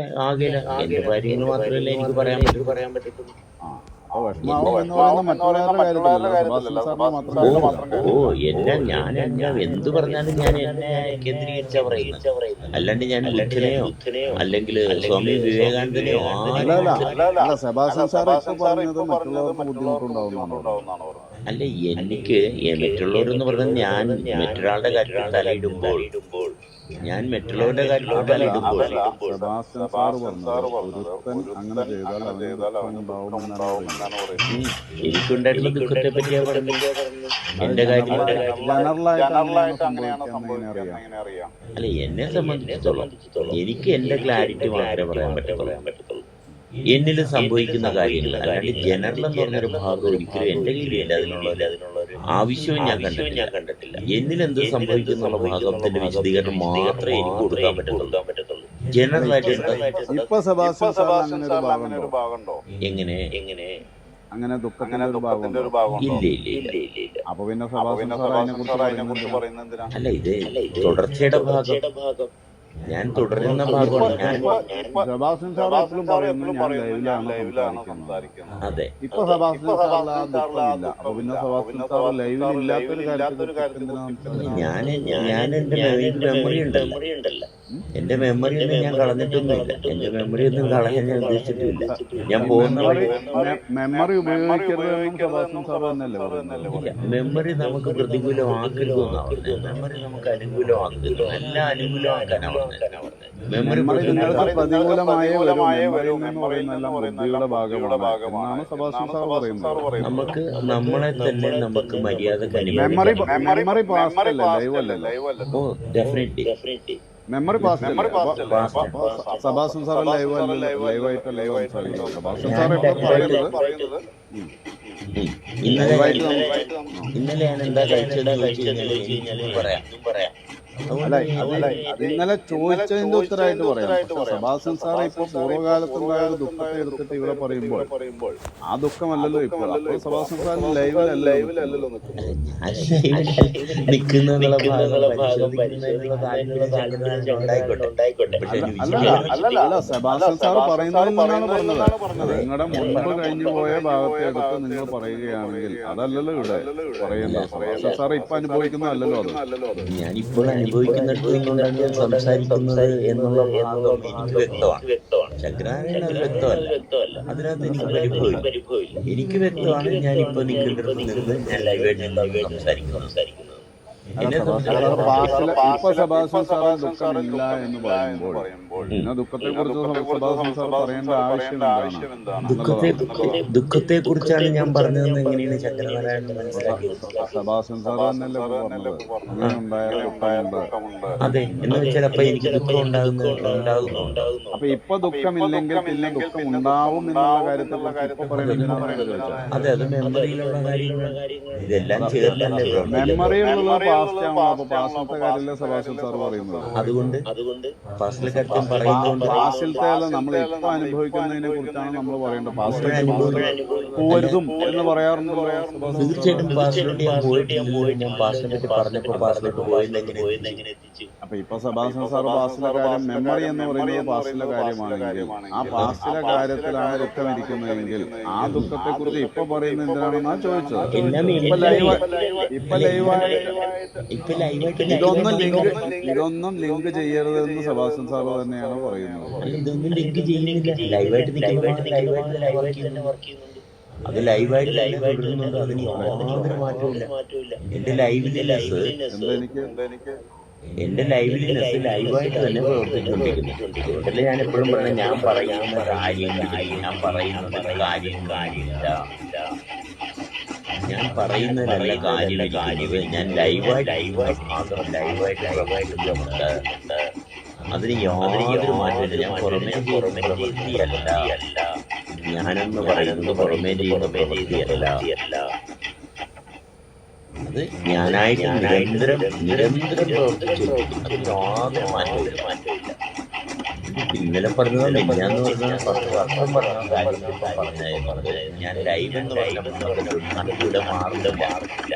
ഇല്ല ആകില്ല എന്റെ കാര്യങ്ങൾ മാത്രമല്ല എനിക്ക് പറയാൻ പറ്റൂ പറയാൻ പറ്റത്തുള്ളൂ. ഓ എന്നെ ഞാൻ ഞാൻ എന്ത് പറഞ്ഞാലും ഞാൻ എന്നെ കേന്ദ്രീകരിച്ചാ പറയുന്നത് അല്ലാണ്ട് ഞാൻ ലക്ഷനെയോ അല്ലെങ്കിൽ സ്വാമി വിവേകാനന്ദനെയോ ആ സെബാസ്റ്റ്യൻ സാർ പറഞ്ഞത് മറ്റുള്ളവർക്ക് ബുദ്ധിമുട്ടുണ്ടാവുന്നതാണോ. അല്ല എനിക്ക് മറ്റുള്ളവരെന്ന് പറഞ്ഞാൽ ഞാൻ മറ്റൊരാളുടെ കാര്യത്തിൽ തലയിടുമ്പോൾ ഞാൻ മറ്റുള്ളവരുടെ കാര്യത്തിൽ തലയിടുമ്പോൾ. എനിക്കുണ്ടായിട്ടുള്ള ദുഃഖത്തെ പറ്റിയാ പറഞ്ഞില്ല എന്റെ കാര്യം അല്ല എന്നെ സംബന്ധിച്ചിടത്തോളം എനിക്ക് എന്റെ ക്ലാരിറ്റി മാത്രമേ പറയാൻ പറ്റത്തുള്ളൂ. എന്നിൽ സംഭവിക്കുന്ന കാര്യങ്ങൾ. അല്ലാണ്ട് ജനറൽ എന്ന് പറഞ്ഞൊരു ഭാഗം ഒരിക്കലും എന്റെ കയ്യിലില്ല അതിനുള്ള ഒരു- അതിനുള്ള ആവശ്യവും ഞാൻ കണ്ടിട്ടില്ല ഞാൻ കണ്ടിട്ടില്ല. എന്നിൽ എന്ത് സംഭവിക്കുന്നുള്ള ഭാഗത്തിന്റെ വിശദീകരണം മാത്രമേ എനിക്ക് കൊടുക്കാൻ പറ്റത്തുള്ളൂ. ജനറൽ ആയിട്ട് എങ്ങനെ? എങ്ങനെ? അങ്ങനെ ദുഃഖത്തിന്റെ ഒരു ഭാഗമുണ്ടോ? ഇല്ല ഇല്ല ഇല്ല. ഇല്ല ഇല്ല അപ്പൊ പിന്നെ സെബാസ്റ്റ്യൻ കുറിച്ച് പറയുന്നത് എന്തിനാ? അല്ല ഇത് തുടർച്ചയുടെ ഭാഗം. ഞാൻ തുടരുന്ന അതെ. ഇപ്പൊ? ഞാൻ ഞാൻ എന്റെ മെമ്മറി ഉണ്ടല്ലോ എന്റെ മെമ്മറി ഒന്നും ഞാൻ കളഞ്ഞിട്ടൊന്നുമില്ല. എന്റെ മെമ്മറി ഒന്നും കളയാൻ ഞാൻ ഉദ്ദേശിച്ചിട്ടില്ല. ഞാൻ പോകുന്ന വഴി മെമ്മറി മെമ്മറി നമുക്ക് പ്രതികൂലമാക്കരുതെന്നാണ് മെമ്മറി നമുക്ക് അനുകൂലമാക്കരുത്. നല്ല അനുകൂലമാക്കാനാണ് മെമ്മറി മെമ്മറി നമുക്ക് നമ്മളെ തന്നെ നമുക്ക് മര്യാദ അല്ലല്ലോ ഓ definitely definitely memory past Sebastian sir live അല്ല? ലൈവ് സംസാരിക്കുന്നത് സബാസ്റ്റൻ സാർ ഇപ്പോൾ പറയുന്നത്. ഇന്നലെ ഇന്നലെ ഞാൻ എന്താ കഴിച്ചത് പറയാം. പറയാം. അല്ല അതല്ല ഇന്നലെ ചോദിച്ചതിന്റെ ഉത്തരമായിട്ട് പറയാം. സാർ ഇപ്പൊ പൂർവകാലത്തുണ്ടായ ഒരു ദുഃഖത്തെ എടുത്തിട്ട് ഇവിടെ പറയുമ്പോൾ ആ ദുഃഖമല്ലല്ലോ സബാസ്റ്റൻ സാർ ലൈവിലല്ലല്ലോ അല്ല സെബാസ്റ്റ്യൻ സാർ പറയുന്നതാണ് പറഞ്ഞത്. നിങ്ങളുടെ മുൻപ് കഴിഞ്ഞു പോയ ഭാഗത്തെ എടുത്ത് നിങ്ങൾ പറയുകയാണെങ്കിൽ അതല്ലല്ലോ ഇവിടെ പറയുന്നത്. സാർ ഇപ്പൊ അനുഭവിക്കുന്നതല്ലല്ലോ അത്. ഞാൻ ഇപ്പോൾ അനുഭവിക്കുന്നിടത്ത് കൊണ്ടാണ് ഞാൻ സംസാരിക്കുന്നത് എന്നുള്ള ഭാഗം എനിക്ക് വ്യക്തമാണ്. ശങ്കരാചാര്യന് അത് വ്യക്തമല്ല. അതിനകത്ത് എനിക്ക് പരിഭവമില്ല. എനിക്ക് വ്യക്തമാണ് ഞാൻ ഇപ്പൊ നിൽക്കുന്ന നിന്ന് ഞാൻ ലൈവായിട്ട് എന്താണ് ഇപ്പൊ ദുഃഖമില്ല എന്ന് പറയുമ്പോൾ പിന്നെ ദുഃഖത്തെ കുറിച്ച് സെബാസ്റ്റ്യൻ സാർ പറയേണ്ട ആവശ്യം എന്താണ്? ദുഃഖത്തെ ദുഃഖത്തെ കുറിച്ചാണ് ഞാൻ പറഞ്ഞതെന്ന് എങ്ങനെയാണ് ചന്ദ്രനാരായണൻ മനസ്സിലാക്കിയത്? സെബാസ്റ്റ്യൻ സാർ തന്നെയല്ലേ ഇപ്പൊ പറഞ്ഞത്? അങ്ങനെ ഉണ്ടായ ദുഃഖമുണ്ട്. അതെ എന്ന് വെച്ചാൽ അപ്പൊ എനിക്ക് ദുഃഖം ഉണ്ടാകുന്നു ഉണ്ടാകുന്നു. അപ്പൊ ഇപ്പൊ ദുഃഖമില്ലെങ്കിൽ പിന്നെ ദുഃഖം ഉണ്ടാവും എന്നുള്ള അതെ അത് മെമ്മറിയിലുള്ള കാര്യങ്ങൾ ഇതെല്ലാം ചേർന്നല്ലേ മെമ്മറിയിലുള്ള അതുകൊണ്ട് അതുകൊണ്ട് പാസ്റ്റിലെ കാര്യം പറയുന്നതുകൊണ്ട് അല്ല നമ്മൾ ഇപ്പൊ അനുഭവിക്കുന്നതിനെ കുറിച്ചാണ് നമ്മൾ പറയേണ്ടത്. പാസ്റ്റ് പോരുതും എന്ന് പറയാറുണ്ട്. തീർച്ചയായിട്ടും പാസ്റ്റിലോട്ട് ഞാൻ പോയിട്ടില്ല. ഞാൻ പാസ്റ്റിനെ പറ്റി പറഞ്ഞപ്പോ പാസ്റ്റിലോട്ട് പോയെന്ന് എങ്ങനെ അപ്പൊ ഇപ്പൊ സെബാസ്റ്റ്യൻ സാർ പാസ്റ്റിലെ കാര്യം മെമ്മറി എന്ന് പറയുന്നത് പാസ്റ്റിലെ കാര്യമാണെങ്കിൽ ആ പാസ്റ്റിലെ കാര്യത്തിലാണ് ദുഃഖം ഇരിക്കുന്നതെങ്കിൽ ആ ദുഃഖത്തെ കുറിച്ച് ഇപ്പൊ പറയുന്നത് എന്തിനാണെന്നാ ചോദിച്ചത്. ഇപ്പൊ ലൈവായിട്ട് ഇതൊന്നും ലിങ്ക് ഇതൊന്നും ലിങ്ക് ചെയ്യരുതെന്ന് സെബാസ്റ്റ്യൻ സാർ തന്നെയാണ് പറയുന്നത്. ഇതൊന്നും ലിങ്ക് ചെയ്യുന്നില്ല. ലൈവായിട്ട് അത് ലൈവായിട്ട് ലൈവായിട്ട് തുടരുന്നുണ്ട് അതിന് യാതൊരു മാറ്റമില്ല എന്റെ ലൈവിലിനെസ് എന്താ എനിക്ക് എനിക്ക്? എന്റെ ലൈവിലിനെസ് ലൈവായിട്ട് തന്നെ പ്രവർത്തിച്ചുകൊണ്ടിരിക്കുന്നു. ഞാൻ എപ്പോഴും പറഞ്ഞ ഞാൻ പറയുന്ന കാര്യം കാര്യം ഞാൻ പറയുന്ന കാര്യം കാര്യമില്ല ഞാൻ പറയുന്നതിനല്ല കാര്യം കാര്യം ഞാൻ ലൈവായിട്ട് ലൈവായിട്ട് മാത്രം ലൈവായിട്ട് ലൈവായിട്ട് ഉണ്ട് അതിന് യാതൊരു മാറ്റമില്ല ഞാൻ പുറമേ പുറമേ രീതിയല്ല ഞാനെന്ന് പറയുന്നത് പുറമേ പുറമേ രീതിയല്ല അത് ഞാനായിട്ട് നിരന്തരം നിരന്തരം പ്രവർത്തിച്ചു യാതൊരു മാറ്റമില്ല മാറ്റമില്ല ഇന്നലെ പറഞ്ഞത് മിന്നാന്ന് പറഞ്ഞ പത്ത് വർഷം പറഞ്ഞ കാര്യം ഇപ്പം ഞാൻ മാറില്ല.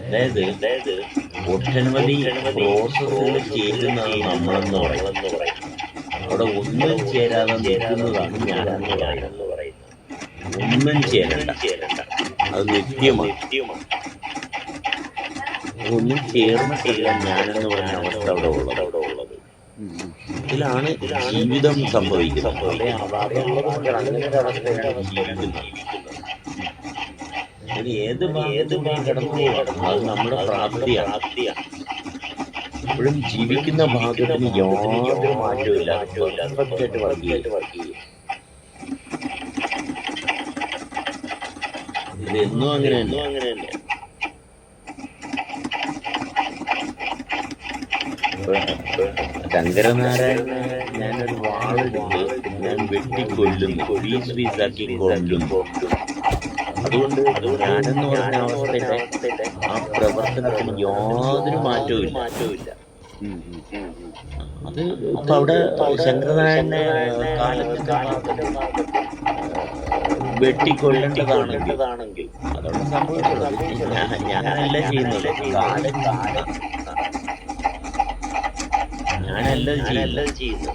അതായത് ഒട്ടനവധി ചേരുന്നതാണ് നമ്മളെന്ന് പറയുന്നത്. അവിടെ ഒന്നും ചേരാതെ നിൽക്കുന്നതാണ് ഞാനെന്ന് പറയുന്നത്. ഒന്നും ചേരണ്ട. അത് നിത്യമാണ് നിത്യമാണ്. ഒന്നും ചേർന്നിട്ടില്ല ഞാനെന്ന് പറഞ്ഞ അവസ്ഥ അവിടെ ഉള്ളത്. അവിടെ ഉള്ളത് ഇതിലാണ് ജീവിതം സംഭവിക്കുന്നത്. അങ്ങനെ ഇത് ഏത് ഭാഗത്തും കിടന്നു അത് നമ്മുടെ പ്രാപ്തിയാണ്. ഇപ്പോഴും ജീവിക്കുന്ന ഭാഗത്തിന് യാതൊരു മാറ്റവും ഇല്ല ആയിട്ട് വർക്ക് ചെയ്യും ഇത് എന്നും അങ്ങനെ തന്നെ. ശങ്കരനാരായണ ഞാനൊരു വാളെടുത്ത് ഞാൻ വെട്ടിക്കൊല്ലുന്നു പീസ് പീസാക്കി കൊല്ലുന്നു അതുകൊണ്ട് ഞാനെന്ന് പറഞ്ഞ അവസ്ഥയിലെ ആ പ്രവർത്തനത്തിന് യാതൊരു മാറ്റവും ഇല്ല ഉം. അത് ഇപ്പൊ അവിടെ ശങ്കരനാരായണ കാലത്തിന്റെ വെട്ടിക്കൊല്ലേണ്ടതാണെങ്കിൽ അതവിടെ സംഭവിച്ചത് ഞാനല്ല ചെയ്യുന്നത് കാലം ഞാനല്ല ചെയ്യുന്നു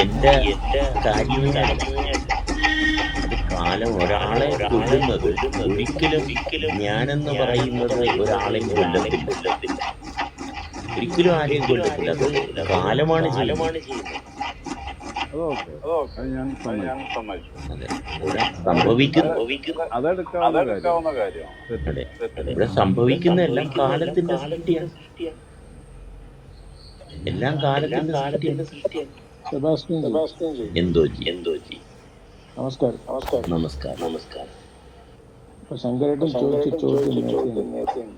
എന്റെ എന്റെ കാര്യമേ അത് കാലം ഒരാളെ കൊല്ലുന്നത് ഒരിക്കലും ഒരിക്കലും ഞാനെന്ന് പറയുന്നത് ഒരാളെയും കൊല്ലത്തില്ല. ഒരിക്കലും ആരെയും കൊല്ലത്തില്ല. അത് കാലമാണ് ചെയ്യുന്നത്. കാര്യം. സംഭവിക്കുന്ന എല്ലാം കാലത്തിന്റെ സൃഷ്ടിയാണ്. എല്ലാം കാലത്തിന്റെ സൃഷ്ടിയാണ്. ജി. എന്തോ നമസ്കാരം. നമസ്കാരം. നമസ്കാരം. ഇപ്പൊ ശങ്കരേട്ടൻ ചോദിച്ച ചോദ്യം